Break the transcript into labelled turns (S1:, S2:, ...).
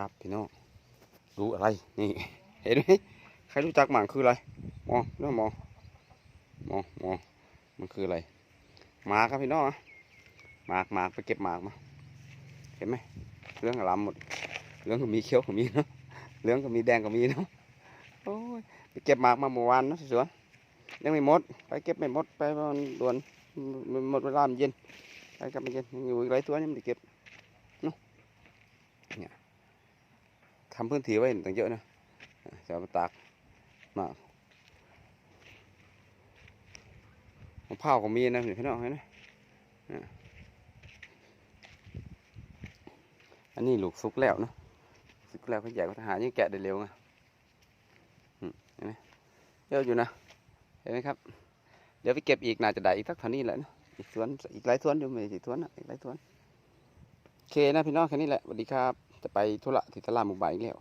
S1: ครับพี่น้องรู้อะไรนี่ เห็นไหมใครรู้จักหมากคืออะไรมองน้องมองมองมองมันคืออะไรหมากครับพี่น้องหมากหมากไปเก็บหมากมาเห็นไหมเรื่องลำหมดเรื่องก็มีเขียวก็มีเนาะเรื่องก็มีแดงก็มีเนาะโอ้ยไปเก็บหมากมาเมื่อวานเนาะสวนยังไม่หมด ไปเก็บไม่หมดไปด่วนหมดเวลามันเย็นไปกลับมันเย็นยังอยู่อีกหลายตัวยังไม่ได้เก็บ ทำพื้นที่ไว้ตั้งเยอะนะจะเอามาตากมากมะพร้าวก็มีนะพี่น้องเห็นไหมอันนี้ลูกสุกแล้วเนะสุกแล้วเขาแยกเขาหายังแกะได้เร็วไงเห็นไหมเยอะอยู่นะ เห็นไหมครับ เดี๋ยวไปเก็บอีกน่าจะได้อีกสักเท่านี้แหละนะอีกสวนอีกหลายสวนอยู่ไม่ใช่สวนนะอีกหลายสวนโอเคนะพี่น้องแค่นี้แหละสวัสดีครับ จะไปธุระที่ตลาดหมู่บ้านอีกแล้ว